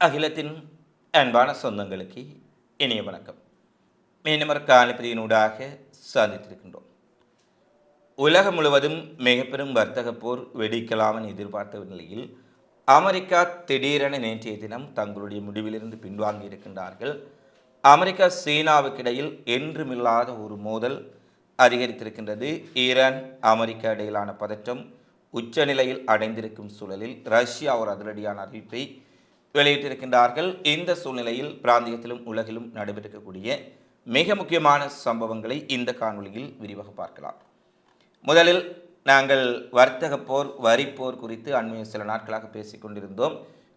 அகிலத்தின் அன்பான சொந்தங்களுக்கு இனிய வணக்கம். மீனவர் ஒரு காலப்பிரியினூடாக சாதித்திருக்கின்றோம் உலகம் முழுவதும் மிகப்பெரும் வர்த்தக போர் வெடிக்கலாம் என எதிர்பார்த்த நிலையில் அமெரிக்கா திடீரென நேற்றைய தினம் தங்களுடைய முடிவிலிருந்து பின்வாங்கி இருக்கின்றார்கள். அமெரிக்கா சீனாவுக்கிடையில் என்றுமில்லாத ஒரு மோதல் அதிகரித்திருக்கின்றது. ஈரான் அமெரிக்கா இடையிலான பதற்றம் உச்சநிலையில் அடைந்திருக்கும் சூழலில் ரஷ்யா ஒரு அதிரடியான அறிவிப்பை வெளியிட்டிருக்கின்றார்கள். இந்த சூழ்நிலையில் பிராந்தியத்திலும் உலகிலும் நடைபெறக்கூடிய மிக முக்கியமான சம்பவங்களை இந்த காணொலியில் விரிவாக பார்க்கலாம். முதலில் நாங்கள் வர்த்தக போர் வரிப்போர் குறித்து அண்மைய சில நாட்களாக பேசிக் கொண்டிருந்தோம்.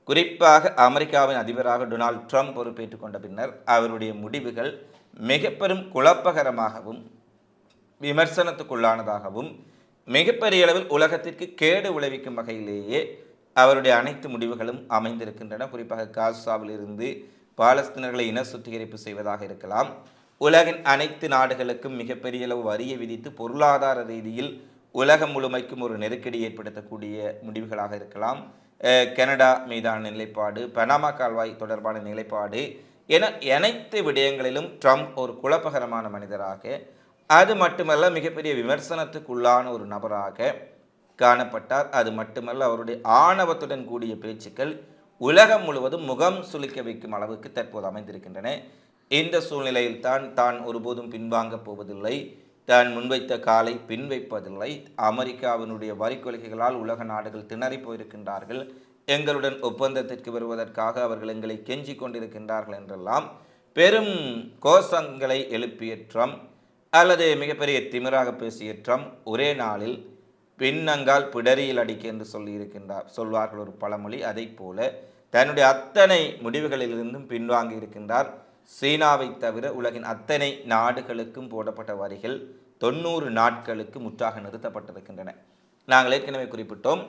குறிப்பாக அமெரிக்காவின் அதிபராக டொனால்ட் ட்ரம்ப் பொறுப்பேற்றுக் கொண்ட பின்னர் அவருடைய முடிவுகள் மிக பெரும் குழப்பகரமாகவும் விமர்சனத்துக்குள்ளானதாகவும் மிகப்பெரிய அளவில் உலகத்திற்கு கேடு விளைவிக்கும் வகையிலேயே அவருடைய அனைத்து முடிவுகளும் அமைந்திருக்கின்றன. குறிப்பாக காசாவில் இருந்து பாலஸ்தீனர்களை இன சுத்திகரிப்பு செய்வதாக இருக்கலாம். உலகின் அனைத்து நாடுகளுக்கும் மிகப்பெரிய அளவு வரியை விதித்து பொருளாதார ரீதியில் உலகம் முழுமைக்கும் ஒரு நெருக்கடி ஏற்படுத்தக்கூடிய முடிவுகளாக இருக்கலாம். கனடா மீதான நிலைப்பாடு பனாமா கால்வாய் தொடர்பான நிலைப்பாடு என அனைத்து விடயங்களிலும் ட்ரம்ப் ஒரு குழப்பகரமான மனிதராக அது மட்டுமல்ல மிகப்பெரிய விமர்சனத்துக்குள்ளான ஒரு நபராக காணப்பட்டார். அது மட்டுமல்ல அவருடைய ஆணவத்துடன் கூடிய பேச்சுக்கள் உலகம் முழுவதும் முகம் சுளிக்க வைக்கும் அளவுக்கு தற்போது அமைந்திருக்கின்றன. இந்த சூழ்நிலையில் தான் தான் ஒருபோதும் பின்வாங்கப் போவதில்லை. தான் முன்வைத்த காலை பின்வைப்பதில்லை அமெரிக்காவினுடைய வரி கொள்கைகளால் உலக நாடுகள் திணறி போயிருக்கின்றார்கள். எங்களுடன் ஒப்பந்தத்திற்கு வருவதற்காக அவர்கள் எங்களை கெஞ்சிக் கொண்டிருக்கின்றார்கள் என்றெல்லாம் பெரும் கோஷங்களை எழுப்பிய ட்ரம்ப் அல்லது மிகப்பெரிய திமிராக பேசிய ட்ரம்ப் ஒரே நாளில் பின்னங்கால் பிடரியில் அடிக்க என்று சொல்லியிருக்கின்றார் சொல்வார்கள் ஒரு பழமொழி அதைப் போல தன்னுடைய அத்தனை முடிவுகளிலிருந்தும் பின்வாங்கி இருக்கின்றார். சீனாவை தவிர உலகின் அத்தனை நாடுகளுக்கும் போடப்பட்ட வரிகள் தொண்ணூறு நாட்களுக்கு முற்றாக நிறுத்தப்பட்டிருக்கின்றன. நாங்கள் ஏற்கனவே குறிப்பிட்டோம்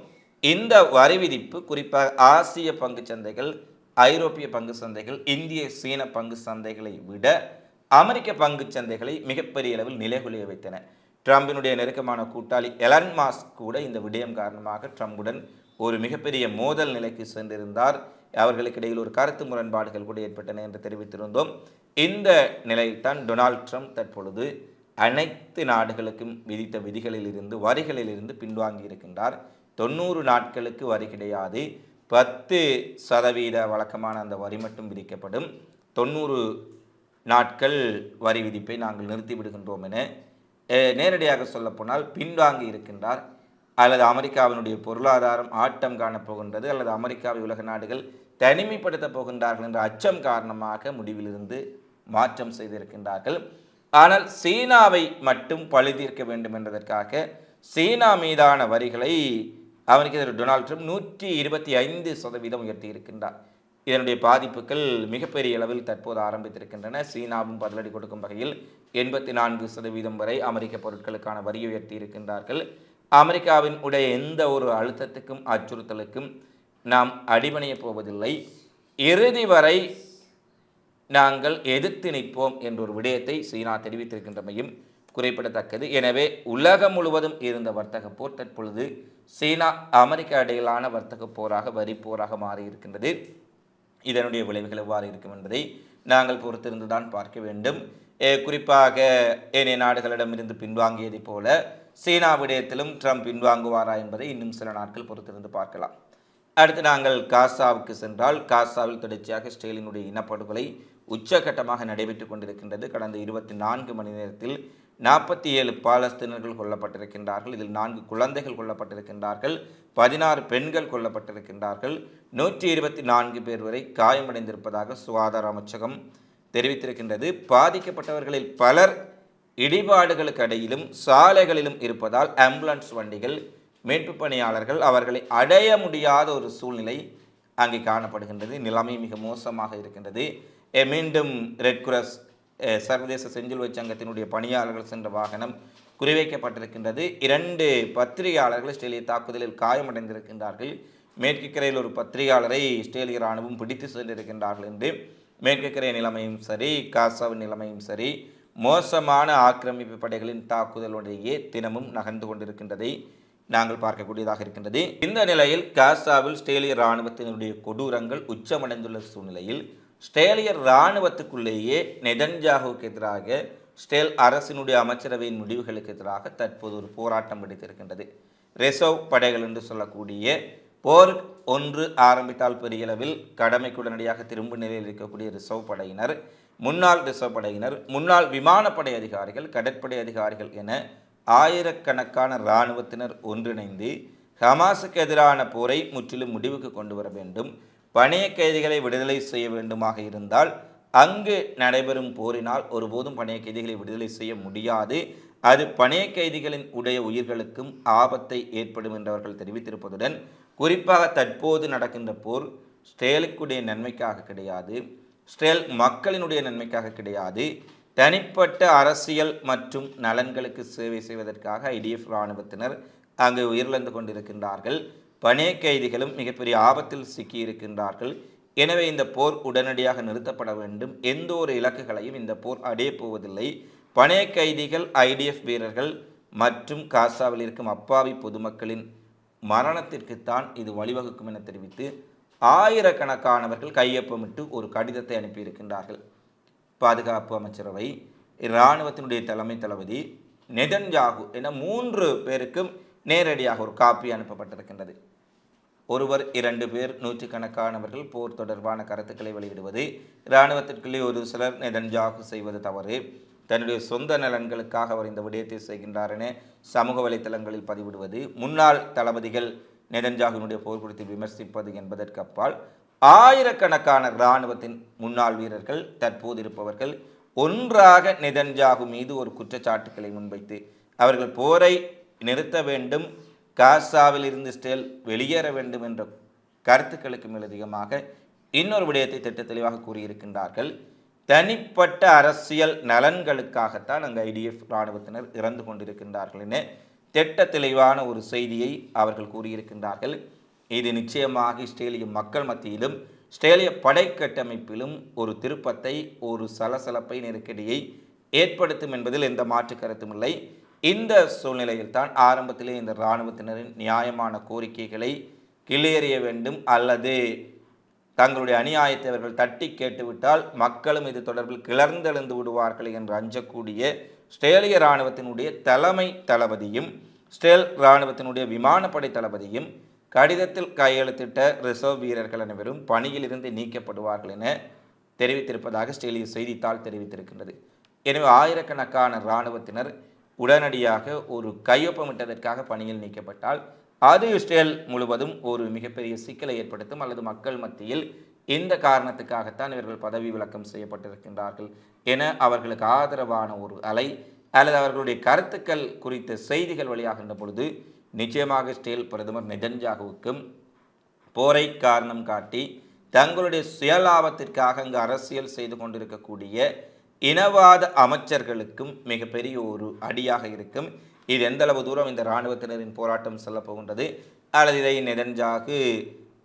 இந்த வரி விதிப்பு குறிப்பாக ஆசிய பங்கு சந்தைகள் ஐரோப்பிய பங்கு சந்தைகள் இந்திய சீன பங்கு சந்தைகளை விட அமெரிக்க பங்கு சந்தைகளை மிகப்பெரிய அளவில் நிலைகுலிய வைத்தன. ட்ரம்பினுடைய நெருக்கமான கூட்டாளி எலன் மாஸ்க் கூட இந்த விடயம் காரணமாக ட்ரம்புடன் ஒரு மிகப்பெரிய மோதல் நிலைக்கு சென்றிருந்தார். அவர்களுக்கு இடையில் ஒரு கருத்து முரண்பாடுகள் கூட ஏற்பட்டன என்று தெரிவித்திருந்தோம். இந்த நிலையில்தான் டொனால்ட் ட்ரம்ப் தற்பொழுது அனைத்து நாடுகளுக்கும் விதித்த விதிகளில் இருந்து வரிகளில் இருந்து பின்வாங்கி இருக்கின்றார். தொண்ணூறு நாட்களுக்கு வரி கிடையாது. பத்து சதவீத வழக்கமான அந்த வரி மட்டும் விதிக்கப்படும். தொண்ணூறு நாட்கள் வரி விதிப்பை நாங்கள் நிறுத்திவிடுகின்றோம் என நேரடியாக சொல்லப்போனால் பின்வாங்கி இருக்கின்றார். அல்லது அமெரிக்காவினுடைய பொருளாதாரம் ஆட்டம் காணப் போகின்றது. அல்லது அமெரிக்காவை உலக நாடுகள் தனிமைப்படுத்தப் போகின்றார்கள் என்ற அச்சம் காரணமாக முடிவிலிருந்து மாற்றம் செய்திருக்கின்றார்கள். ஆனால் சீனாவை மட்டும் பழுதீர்க்க வேண்டும் என்பதற்காக சீனா மீதான வரிகளை அமெரிக்க டொனால்ட் ட்ரம்ப் நூற்றி இருபத்தி ஐந்து சதவீதம் உயர்த்தி இருக்கின்றார். இதனுடைய பாதிப்புகள் மிகப்பெரிய அளவில் தற்போது ஆரம்பித்திருக்கின்றன. சீனாவும் பதிலடி கொடுக்கும் வகையில் எண்பத்தி நான்கு சதவீதம் வரை அமெரிக்க பொருட்களுக்கான வரி உயர்த்தி இருக்கின்றார்கள். அமெரிக்காவின் உடைய எந்த ஒரு அழுத்தத்துக்கும் அச்சுறுத்தலுக்கும் நாம் அடிபணியப் போவதில்லை. இறுதி வரை நாங்கள் எதிர்த்து நிற்போம் என்ற ஒரு விடயத்தை சீனா தெரிவித்திருக்கின்றமையும் குறிப்பிடத்தக்கது. எனவே உலகம் முழுவதும் இருந்த வர்த்தக போர் தற்பொழுது சீனா அமெரிக்கா இடையிலான வர்த்தக போராக வரி போராக மாறி இருக்கின்றது இதனுடைய விளைவுகள் எவ்வாறு இருக்கும் என்பதை நாங்கள் பொறுத்திருந்து தான் பார்க்க வேண்டும். குறிப்பாக ஏனைய நாடுகளிடமிருந்து பின்வாங்கியதைப் போல சீனா விடயத்திலும் ட்ரம்ப் பின்வாங்குவாரா என்பதை இன்னும் சில நாட்கள் பொறுத்திருந்து பார்க்கலாம். அடுத்து நாங்கள் காசாவுக்கு சென்றால் காசாவில் தொடர்ச்சியாக இஸ்ரேலினுடைய இனப்படுகொலை உச்சகட்டமாக நடைபெற்றுக் கொண்டிருக்கின்றது. கடந்த இருபத்தி நான்கு மணி நேரத்தில் நாற்பத்தி ஏழு பாலஸ்தீனர்கள் கொல்லப்பட்டிருக்கின்றார்கள். இதில் நான்கு குழந்தைகள் கொல்லப்பட்டிருக்கின்றார்கள். பதினாறு பெண்கள் கொல்லப்பட்டிருக்கின்றார்கள். நூற்றி இருபத்தி நான்கு பேர் வரை காயமடைந்திருப்பதாக சுகாதார அமைச்சகம் தெரிவித்திருக்கின்றது. பாதிக்கப்பட்டவர்களில் பலர் இடிபாடுகளுக்கு இடையிலும் சாலைகளிலும் இருப்பதால் ஆம்புலன்ஸ் வண்டிகள் மீட்பு பணியாளர்கள் அவர்களை அடைய முடியாத ஒரு சூழ்நிலை அங்கே காணப்படுகின்றது. நிலைமை மிக மோசமாக இருக்கின்றது. மீண்டும் ரெட் கிராஸ் சர்வதேச செஞ்சிலுவை சங்கத்தினுடைய பணியாளர்கள் சென்ற வாகனம் குறிவைக்கப்பட்டிருக்கின்றது. இரண்டு பத்திரிகையாளர்கள் இஸ்ரேலிய தாக்குதலில் காயமடைந்திருக்கின்றார்கள். மேற்கு கரையில் ஒரு பத்திரிகையாளரை இஸ்ரேலிய ராணுவம் பிடித்து சென்றிருக்கின்றார்கள் என்று மேற்கு கரை நிலைமையும் சரி காசாவின் நிலைமையும் சரி மோசமான ஆக்கிரமிப்பு படைகளின் தாக்குதலுடையே தினமும் நகர்ந்து கொண்டிருக்கின்றதை. நாங்கள் பார்க்கக்கூடியதாக இருக்கின்றது. இந்த நிலையில் காசாவில் ஸ்டேலிய இராணுவத்தினுடைய கொடூரங்கள் உச்சமடைந்துள்ள சூழ்நிலையில் ஸ்டேலிய இராணுவத்துக்குள்ளேயே நெதன்ஜாகுவுக்கு எதிராக ஸ்டேல் அரசினுடைய அமைச்சரவையின் முடிவுகளுக்கு எதிராக தற்போது ஒரு போராட்டம் வெடித்திருக்கின்றது. ரிசர்வ் படைகள் என்று சொல்லக்கூடிய போர் ஒன்று ஆரம்பித்தால் பெரிய அளவில் கடமைக்கு உடனடியாக திரும்ப நிலையில் இருக்கக்கூடிய ரிசர்வ் படையினர் முன்னாள் ரிசர்வ் படையினர் முன்னாள் விமானப்படை அதிகாரிகள் கடற்படை அதிகாரிகள் என ஆயிரக்கணக்கான இராணுவத்தினர் ஒன்றிணைந்து ஹமாஸுக்கு எதிரான போரை முற்றிலும் முடிவுக்கு கொண்டு வர வேண்டும். பணைய கைதிகளை விடுதலை செய்ய வேண்டுமாக இருந்தால் அங்கு நடைபெறும் போரினால் ஒருபோதும் பணைய கைதிகளை விடுதலை செய்ய முடியாது. அது பணைய கைதிகளின் உடைய உயிர்களுக்கும் ஆபத்தை ஏற்படும் என்றவர்கள் தெரிவித்திருப்பதுடன் குறிப்பாக தற்போது நடக்கின்ற போர் ஸ்டேலுக்குடைய நன்மைக்காக கிடையாது. ஸ்டேல் மக்களினுடைய நன்மைக்காக கிடையாது. தனிப்பட்ட அரசியல் மற்றும் நலன்களுக்கு சேவை செய்வதற்காக ஐடிஎஃப் இராணுவத்தினர் அங்கு உயிரிழந்து கொண்டிருக்கின்றார்கள். பனே கைதிகளும் மிகப்பெரிய ஆபத்தில் சிக்கியிருக்கின்றார்கள். எனவே இந்த போர் உடனடியாக நிறுத்தப்பட வேண்டும். எந்த ஒரு இலக்குகளையும் இந்த போர் அடையப்போவதில்லை போவதில்லை. கைதிகள் ஐடிஎஃப் வீரர்கள் மற்றும் காசாவில் இருக்கும் அப்பாவி பொதுமக்களின் மரணத்திற்குத்தான் இது வழிவகுக்கும் என தெரிவித்து ஆயிரக்கணக்கானவர்கள் கையொப்பமிட்டு ஒரு கடிதத்தை அனுப்பியிருக்கின்றார்கள். பாதுகாப்பு அமைச்சரவை இராணுவத்தினுடைய தலைமை தளபதி நெதன்யாகு என மூன்று பேருக்கும் நேரடியாக ஒரு காப்பி அனுப்பப்பட்டிருக்கின்றது. ஒருவர் இரண்டு பேர் நூற்றுக்கணக்கானவர்கள் போர் தொடர்பான கருத்துக்களை வெளியிடுவது இராணுவத்திற்குள்ளே ஒரு சிலர் நெதன்ஜாகு செய்வது தவறு. தன்னுடைய சொந்த நலன்களுக்காக அவர் இந்த விடயத்தை செய்கின்றார் என சமூக வலைத்தளங்களில் பதிவிடுவது முன்னாள் தளபதிகள் நெதன்ஜாகுவினுடைய போர் குறித்து விமர்சிப்பது என்பதற்கு அப்பால் ஆயிரக்கணக்கான இராணுவத்தின் முன்னாள் வீரர்கள் தற்போது இருப்பவர்கள் ஒன்றாக நெதன்ஜாகு மீது ஒரு குற்றச்சாட்டுக்களை முன்வைத்து அவர்கள் போரை நிறுத்த வேண்டும் காசாவில் இருந்து ஸ்டேல் வெளியேற வேண்டும் என்ற கருத்துக்களுக்கு மேலதிகமாக இன்னொரு விடயத்தை திட்ட தெளிவாக கூறியிருக்கின்றார்கள். தனிப்பட்ட அரசியல் நலன்களுக்காகத்தான் அங்கு ஐடிஎஃப் இராணுவத்தினர் இறந்து கொண்டிருக்கின்றார்கள் என திட்ட தெளிவான ஒரு செய்தியை அவர்கள் கூறியிருக்கின்றார்கள். இது நிச்சயமாக இஸ்ரேலிய மக்கள் மத்தியிலும் இஸ்ரேலிய படை கட்டமைப்பிலும் ஒரு திருப்பத்தை ஒரு சலசலப்பை நெருக்கடியை ஏற்படுத்தும் என்பதில் எந்த மாற்று கருத்தும் இல்லை. இந்த சூழ்நிலையில் தான் ஆரம்பத்திலே இந்த இராணுவத்தினரின் நியாயமான கோரிக்கைகளை கிளேறிய வேண்டும். அல்லது தங்களுடைய அநியாயத்தை அவர்கள் தட்டி கேட்டுவிட்டால் மக்களும் இது தொடர்பில் கிளர்ந்தெழுந்து விடுவார்கள் என்று அஞ்சக்கூடிய ஸ்ட்ரேலிய இராணுவத்தினுடைய தலைமை தளபதியும் ஸ்டேல் இராணுவத்தினுடைய விமானப்படை தளபதியும் கடிதத்தில் கையெழுத்திட்ட ரிசர்வ் வீரர்கள் அனைவரும் பணியிலிருந்து நீக்கப்படுவார்கள் என தெரிவித்திருப்பதாக ஸ்டேலிய செய்தித்தாள் தெரிவித்திருக்கின்றது. எனவே ஆயிரக்கணக்கான இராணுவத்தினர் உடனடியாக ஒரு கையொப்பமிட்டதற்காக பணியில் நீக்கப்பட்டால் அது இஸ்ரேல் முழுவதும் ஒரு மிகப்பெரிய சிக்கலை ஏற்படுத்தும் அல்லது மக்கள் மத்தியில் இந்த காரணத்துக்காகத்தான் இவர்கள் பதவி விலக்கம் செய்யப்பட்டிருக்கின்றார்கள் என அவர்களுக்கு ஆதரவான ஒரு அலை அல்லது அவர்களுடைய கருத்துக்கள் குறித்த செய்திகள் வெளியாகின்ற பொழுது நிச்சயமாக இஸ்ரேல் பிரதமர் நெதன்ஜாகுவுக்கும் போரை காரணம் காட்டி தங்களுடைய சுயலாபத்திற்காக அங்கு அரசியல் செய்து கொண்டிருக்கக்கூடிய இனவாத அமைச்சர்களுக்கும் மிகப்பெரிய ஒரு அடியாக இருக்கும். இது எந்த அளவு தூரம் இந்த இராணுவத்தினரின் போராட்டம் செல்ல போகின்றது? அல்லது இதை நெதன்ஜாகு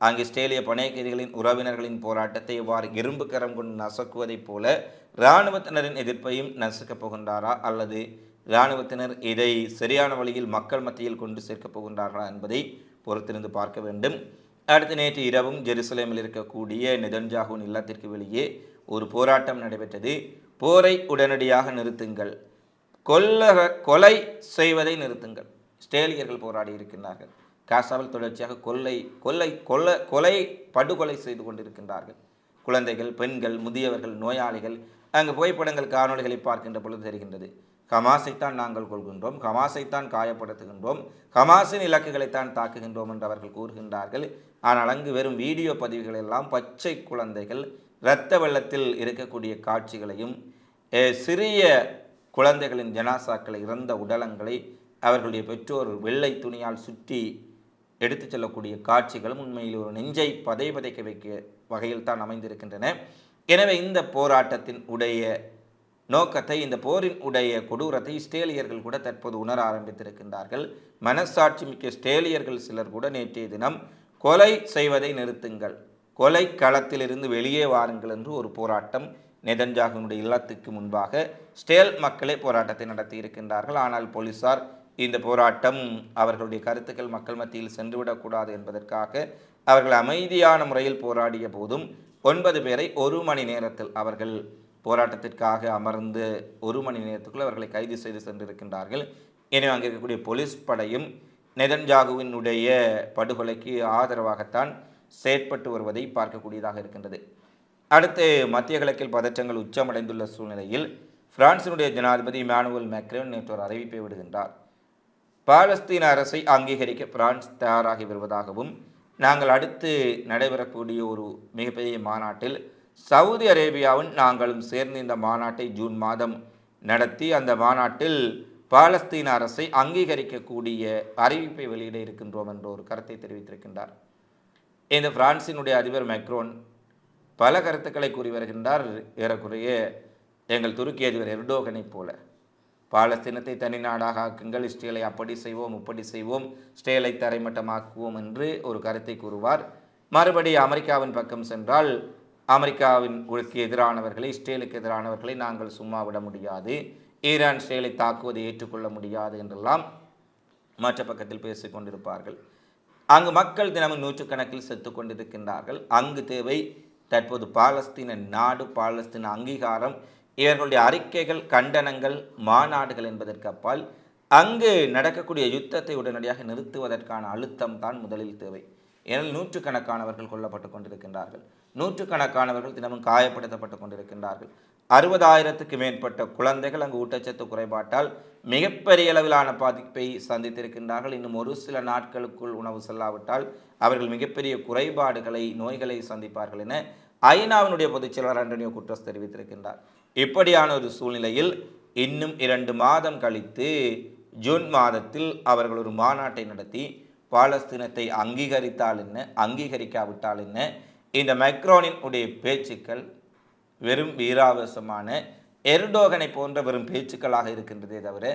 அங்கு இஸ்ரேலிய பணையகைதிகளின் உறவினர்களின் போராட்டத்தை இவ்வாறு இரும்பு கரம் கொண்டு நசுக்குவதைப் போல இராணுவத்தினரின் எதிர்ப்பையும் நசுக்கப் போகின்றாரா? அல்லது இராணுவத்தினர் இதை சரியான வழியில் மக்கள் மத்தியில் கொண்டு சேர்க்கப் போகின்றார்களா என்பதை பொறுத்திருந்து பார்க்க வேண்டும். அடுத்து நேற்று இரவும் ஜெருசலேமில் இருக்கக்கூடிய நெதன்ஜாகுன் இல்லத்திற்கு வெளியே ஒரு போராட்டம் நடைபெற்றது. போரை உடனடியாக நிறுத்துங்கள். கொல்லக கொலை செய்வதை நிறுத்துங்கள். ஸ்டேலியர்கள் போராடி இருக்கின்றார்கள். காசாவில் தொடர்ச்சியாக கொள்ளை கொள்ளை கொல்ல கொலை படுகொலை செய்து கொண்டிருக்கின்றார்கள். குழந்தைகள் பெண்கள் முதியவர்கள் நோயாளிகள் அங்கு புகைப்படங்கள் காணொளிகளை பார்க்கின்ற பொழுது தெரிகின்றது. ஹமாஸைத்தான் நாங்கள் கொள்கின்றோம் ஹமாஸைத்தான் காயப்படுத்துகின்றோம். ஹமாஸின் இலக்குகளைத்தான் தாக்குகின்றோம் என்று அவர்கள் கூறுகின்றார்கள். ஆனால் அங்கு வெறும் வீடியோ பதிவுகள் எல்லாம் பச்சை குழந்தைகள் இரத்த வெள்ளத்தில் இருக்கக்கூடிய காட்சிகளையும் சிறிய குழந்தைகளின் ஜனாசாக்களை இறந்த உடலங்களை அவர்களுடைய பெற்றோர் வெள்ளை துணியால் சுற்றி எடுத்துச் செல்லக்கூடிய காட்சிகளும் உண்மையில் ஒரு நெஞ்சை பதை பதைக்க வைக்க வகையில் தான் அமைந்திருக்கின்றன. எனவே இந்த போராட்டத்தின் உடைய நோக்கத்தை இந்த போரின் உடைய கொடூரத்தை ஸ்டேலியர்கள் கூட தற்போது உணர ஆரம்பித்திருக்கின்றார்கள். மனசாட்சி மிக்க ஸ்டேலியர்கள் சிலர் கூட நேற்றைய தினம் கொலை செய்வதை நிறுத்துங்கள். கொலை களத்திலிருந்து வெளியே வாருங்கள் என்று ஒரு போராட்டம் நெதன்ஜாகுனுடைய இல்லத்துக்கு முன்பாக ஸ்டேல் மக்களே போராட்டத்தை நடத்தி இருக்கின்றார்கள். ஆனால் போலீசார் இந்த போராட்டம் அவர்களுடைய கருத்துக்கள் மக்கள் மத்தியில் சென்றுவிடக்கூடாது என்பதற்காக அவர்கள் அமைதியான முறையில் போராடிய போதும் ஒன்பது பேரை ஒரு மணி நேரத்தில் அவர்கள் போராட்டத்திற்காக அமர்ந்து ஒரு மணி நேரத்துக்குள் அவர்களை கைது செய்து சென்றிருக்கின்றார்கள். எனவே அங்கே இருக்கக்கூடிய போலீஸ் படையும் நெதன்ஜாகுவினுடைய படுகொலைக்கு ஆதரவாகத்தான் செயற்பட்டு வருவதை பார்க்கக்கூடியதாக இருக்கின்றது. அடுத்து மத்திய கிழக்கில் பதற்றங்கள் உச்சமடைந்துள்ள சூழ்நிலையில் பிரான்சினுடைய ஜனாதிபதி இமானுவல் மேக்ரோன் நேற்று ஒரு அறிவிப்பை விடுகின்றார். பாலஸ்தீன அரசை அங்கீகரிக்க பிரான்ஸ் தயாராகி வருவதாகவும் நாங்கள் அடுத்து நடைபெறக்கூடிய ஒரு மிகப்பெரிய மாநாட்டில் சவுதி அரேபியாவும் நாங்களும் சேர்ந்து இந்த மாநாட்டை ஜூன் மாதம் நடத்தி அந்த மாநாட்டில் பாலஸ்தீன அரசை அங்கீகரிக்கக்கூடிய அறிவிப்பை வெளியிட இருக்கின்றோம் என்ற ஒரு கருத்தை தெரிவித்திருக்கின்றார். இந்த பிரான்சினுடைய அதிபர் மேக்ரோன் பல கருத்துக்களை கூறி வருகின்றார். ஏறக்குறைய எங்கள் துருக்கி அதிபர் எர்டோகனைப் போல. பாலஸ்தீனத்தை தனி நாடாக ஆக்குங்கள் இஸ்ரேலை அப்படி செய்வோம் இப்படி செய்வோம் இஸ்ரேலை தரைமட்டமாக்குவோம் என்று ஒரு கருத்தை கூறுவார். மறுபடி அமெரிக்காவின் பக்கம் சென்றால் அமெரிக்காவின் உளுக்கு எதிரானவர்களை இஸ்ரேலுக்கு எதிரானவர்களை நாங்கள் சும்மா விட முடியாது. ஈரான் இஸ்ரேலை தாக்குவதை ஏற்றுக்கொள்ள முடியாது என்றெல்லாம் மற்ற பக்கத்தில் பேசிக்கொண்டிருப்பார்கள் அங்கு மக்கள் தினமும் நூற்றுக்கணக்கில் செத்து கொண்டிருக்கின்றார்கள் அங்கு தேவை தற்போது பாலஸ்தீன நாடு பாலஸ்தீன அங்கீகாரம் இவர்களுடைய அறிக்கைகள் கண்டனங்கள் மாநாடுகள் என்பதற்கு அப்பால் அங்கு நடக்கக்கூடிய யுத்தத்தை உடனடியாக நிறுத்துவதற்கான அழுத்தம் தான் முதலில் தேவை. ஏனெனில் நூற்றுக்கணக்கானவர்கள் கொல்லப்பட்டு கொண்டிருக்கின்றார்கள். நூற்றுக்கணக்கானவர்கள் தினமும் காயப்படுத்தப்பட்டு கொண்டிருக்கின்றார்கள். அறுபதாயிரத்துக்கு மேற்பட்ட குழந்தைகள் அங்கு ஊட்டச்சத்து குறைபாட்டால் மிகப்பெரிய அளவிலான பாதிப்பை சந்தித்திருக்கின்றார்கள். இன்னும் ஒரு சில நாட்களுக்குள் உணவு செல்லாவிட்டால் அவர்கள் மிகப்பெரிய குறைபாடுகளை நோய்களை சந்திப்பார்கள் என ஐநாவினுடைய பொதுச் செயலாளர் ஆண்டனியோ குட்ரஸ் தெரிவித்திருக்கின்றார். இப்படியான ஒரு சூழ்நிலையில் இன்னும் இரண்டு மாதம் கழித்து ஜூன் மாதத்தில் அவர்கள் ஒரு மாநாட்டை நடத்தி பாலஸ்தீனத்தை அங்கீகரித்தால் என்ன அங்கீகரிக்காவிட்டால் என்ன இந்த மைக்ரோனின் உடைய பேச்சுக்கள் வெறும் வீராவேசமான எர்டோகனை போன்ற வெறும் பேச்சுக்களாக இருக்கின்றதே தவிர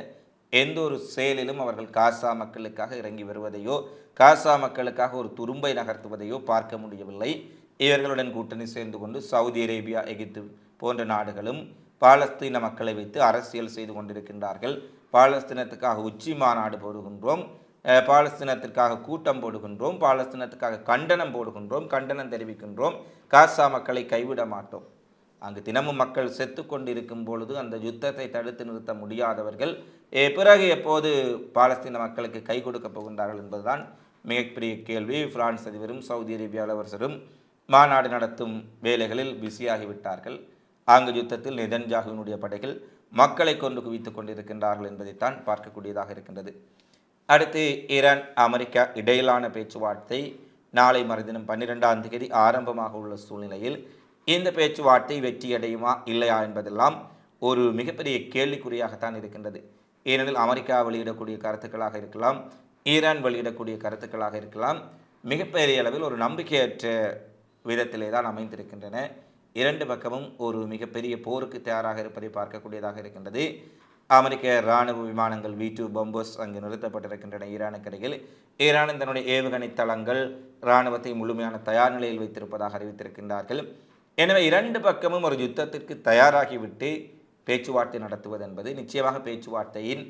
எந்த ஒரு செயலிலும் அவர்கள் காசா மக்களுக்காக இறங்கி வருவதையோ காசா மக்களுக்காக ஒரு துரும்பை நகர்த்துவதையோ பார்க்க முடியவில்லை. இவர்களுடன் கூட்டணி சேர்ந்து கொண்டு சவுதி அரேபியா எகிப்து போன்ற நாடுகளும் பாலஸ்தீன மக்களை வைத்து அரசியல் செய்து கொண்டிருக்கின்றார்கள். பாலஸ்தீனத்துக்காக உச்சி மாநாடு போடுகின்றோம் பாலஸ்தீனத்திற்காக கூட்டம் போடுகின்றோம் பாலஸ்தீனத்துக்காக கண்டனம் போடுகின்றோம் கண்டனம் தெரிவிக்கின்றோம். காசா மக்களை கைவிட மாட்டோம். அங்கு தினமும் மக்கள் செத்து கொண்டிருக்கும் பொழுது அந்த யுத்தத்தை தடுத்து நிறுத்த முடியாதவர்கள் பிறகு எப்போது பாலஸ்தீன மக்களுக்கு கை கொடுக்க போகின்றார்கள் என்பதுதான் மிகப்பெரிய கேள்வி. பிரான்ஸ் அதிபரும் சவுதி அரேபிய இளவரசரும் மாநாடு நடத்தும் வேலைகளில் பிஸியாகிவிட்டார்கள். அங்கு யுத்தத்தில் நிதன்ஜாகுவினுடைய படைகள் மக்களை கொண்டு குவித்துக் கொண்டிருக்கின்றார்கள் என்பதைத்தான் பார்க்கக்கூடியதாக இருக்கின்றது. அடுத்து ஈரான் அமெரிக்கா இடையிலான பேச்சுவார்த்தை நாளை மறுதினம் பன்னிரெண்டாம் தேதி ஆரம்பமாக உள்ள சூழ்நிலையில் இந்த பேச்சுவார்த்தை வெற்றியடையுமா இல்லையா என்பதெல்லாம் ஒரு மிகப்பெரிய கேள்விக்குறியாகத்தான் இருக்கின்றது. ஏனெனில் அமெரிக்கா வெளியிடக்கூடிய கருத்துக்களாக இருக்கலாம் ஈரான் வெளியிடக்கூடிய கருத்துக்களாக இருக்கலாம் மிகப்பெரிய அளவில் ஒரு நம்பிக்கையற்ற விதத்திலே தான் அமைந்திருக்கின்றன. இரண்டு பக்கமும் ஒரு மிகப்பெரிய போருக்கு தயாராக இருப்பதை பார்க்கக்கூடியதாக இருக்கின்றது. அமெரிக்க இராணுவ விமானங்கள் வி டூ பம்பர்ஸ் அங்கு நிறுத்தப்பட்டிருக்கின்றன ஈரானுக்கரையில் ஈரான் தன்னுடைய ஏவுகணை தளங்கள் இராணுவத்தை முழுமையான தயார் நிலையில் வைத்திருப்பதாக அறிவித்திருக்கின்றார்கள். எனவே இரண்டு பக்கமும் ஒரு யுத்தத்திற்கு தயாராகிவிட்டு பேச்சுவார்த்தை நடத்துவது என்பது நிச்சயமாக பேச்சுவார்த்தையின்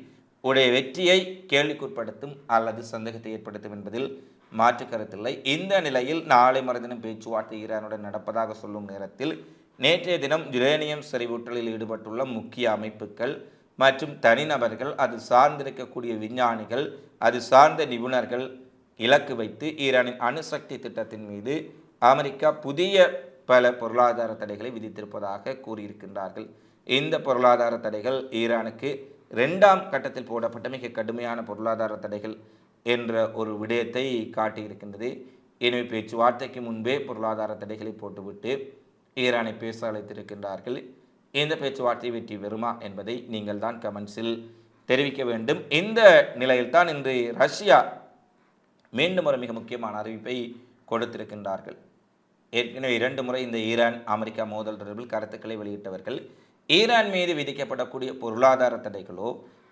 உடைய வெற்றியை கேள்விக்குட்படுத்தும் அல்லது சந்தேகத்தை ஏற்படுத்தும் என்பதில் மாற்று கருத்தில்லை. இந்த நிலையில் நாளை மறுதினம் பேச்சுவார்த்தை ஈரானுடன் நடப்பதாக சொல்லும் நேரத்தில் நேற்றைய தினம் யுரேனியம் செறிவூட்டலில் ஈடுபட்டுள்ள முக்கிய அமைப்புகள் மற்றும் தனிநபர்கள் அது சார்ந்திருக்கக்கூடிய விஞ்ஞானிகள் அது சார்ந்த நிபுணர்கள் இலக்கு வைத்து ஈரானின் அணுசக்தி திட்டத்தின் மீது அமெரிக்கா புதிய பல பொருளாதார தடைகளை விதித்திருப்பதாக கூறியிருக்கின்றார்கள். இந்த பொருளாதார தடைகள் ஈரானுக்கு ரெண்டாம் கட்டத்தில் போடப்பட்ட மிக கடுமையான பொருளாதார தடைகள் என்ற ஒரு விடயத்தை காட்டியிருக்கின்றது. எனவே பேச்சுவார்த்தைக்கு முன்பே பொருளாதார தடைகளை போட்டுவிட்டு ஈரானை பேச அழைத்திருக்கின்றார்கள். இந்த பேச்சுவார்த்தை வெற்றி பெறுமா என்பதை நீங்கள் தான் கமெண்ட்ஸில் தெரிவிக்க வேண்டும். இந்த நிலையில்தான் இன்று ரஷ்யா மீண்டும் ஒரு மிக முக்கியமான அறிவிப்பை கொடுத்திருக்கின்றார்கள். ஏற்கனவே இரண்டு முறை இந்த ஈரான் அமெரிக்கா மோதல் தொடர்பில் கருத்துக்களை வெளியிட்டவர்கள் ஈரான் மீது விதிக்கப்படக்கூடிய பொருளாதார தடைகளோ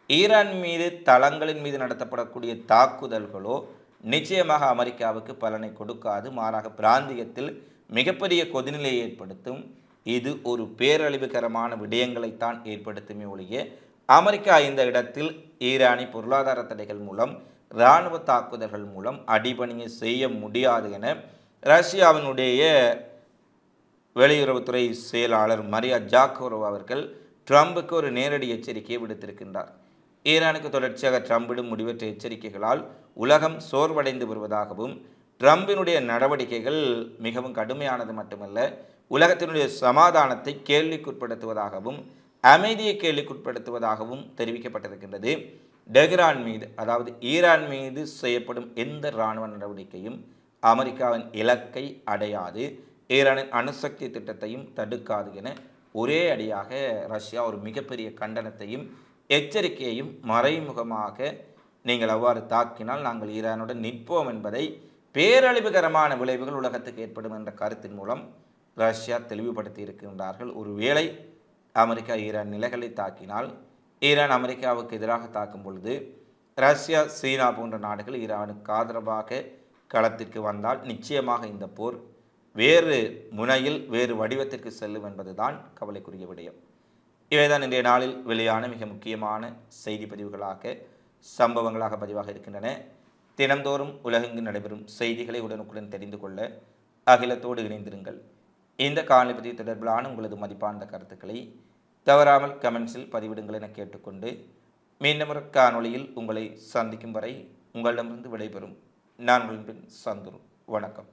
ஈரான் மீது தளங்களின் மீது நடத்தப்படக்கூடிய தாக்குதல்களோ நிச்சயமாக அமெரிக்காவுக்கு பலனை கொடுக்காது மாறாக பிராந்தியத்தில் மிகப்பெரிய கொதிநிலையை ஏற்படுத்தும். இது ஒரு பேரழிவுகரமான விடயங்களைத்தான் ஏற்படுத்துமே ஒழிய அமெரிக்கா இந்த இடத்தில் ஈரானி பொருளாதார தடைகள் மூலம் இராணுவ தாக்குதல்கள் மூலம் அடிபணியை செய்ய முடியாது என ரஷ்யாவினுடைய வெளியுறவுத்துறை செயலாளர் மரியா ஜாக்கோரோவ் அவர்கள் ட்ரம்புக்கு ஒரு நேரடி எச்சரிக்கையை விடுத்திருக்கின்றார். ஈரானுக்கு தொடர்ச்சியாக ட்ரம்பிடும் முடிவற்ற எச்சரிக்கைகளால் உலகம் சோர்வடைந்து வருவதாகவும் ட்ரம்பினுடைய நடவடிக்கைகள் மிகவும் கடுமையானது மட்டுமல்ல உலகத்தினுடைய சமாதானத்தை கேள்விக்குட்படுத்துவதாகவும் அமைதியை கேள்விக்குட்படுத்துவதாகவும் தெரிவிக்கப்பட்டிருக்கின்றது. டெஹ்ரான் மீது அதாவது ஈரான் மீது செய்யப்படும் எந்த இராணுவ நடவடிக்கையும் அமெரிக்காவின் இலக்கை அடையாது. ஈரானின் அணுசக்தி திட்டத்தையும் தடுக்காது என ஒரே அடியாக ரஷ்யா ஒரு மிகப்பெரிய கண்டனத்தையும் எச்சரிக்கையையும் மறைமுகமாக நீங்கள் அவ்வாறு தாக்கினால் நாங்கள் ஈரானுடன் நிற்போம் என்பதை பேரழிவுகரமான விளைவுகள் உலகத்துக்கு ஏற்படும் என்ற கருத்தின் மூலம் ரஷ்யா தெளிவுபடுத்தி இருக்கின்றார்கள். ஒருவேளை அமெரிக்கா ஈரான் நிலைகளை தாக்கினால் ஈரான் அமெரிக்காவுக்கு எதிராக தாக்கும் பொழுது ரஷ்யா சீனா போன்ற நாடுகள் ஈரானுக்கு ஆதரவாக களத்திற்கு வந்தால் நிச்சயமாக இந்த போர் வேறு முனையில் வேறு வடிவத்திற்கு செல்லும் என்பதுதான் கவலைக்குரிய விடயம். இவைதான் இன்றைய நாளில் வெளியான மிக முக்கியமான செய்தி பதிவுகளாக சம்பவங்களாக பதிவாக இருக்கின்றன. தினந்தோறும் உலகெங்கு நடைபெறும் செய்திகளை உடனுக்குடன் தெரிந்து கொள்ள அகிலத்தோடு இணைந்திருங்கள். இந்த காணொலி பதிவு தொடர்பிலான உங்களது மதிப்பார்ந்த கருத்துக்களை தவறாமல் கமெண்ட்ஸில் பதிவிடுங்கள் என கேட்டுக்கொண்டு மீண்டும் ஒரு காணொளியில் உங்களை சந்திக்கும் வரை உங்களிடமிருந்து விடைபெறும். நான் உங்கள் சந்துரு. வணக்கம்.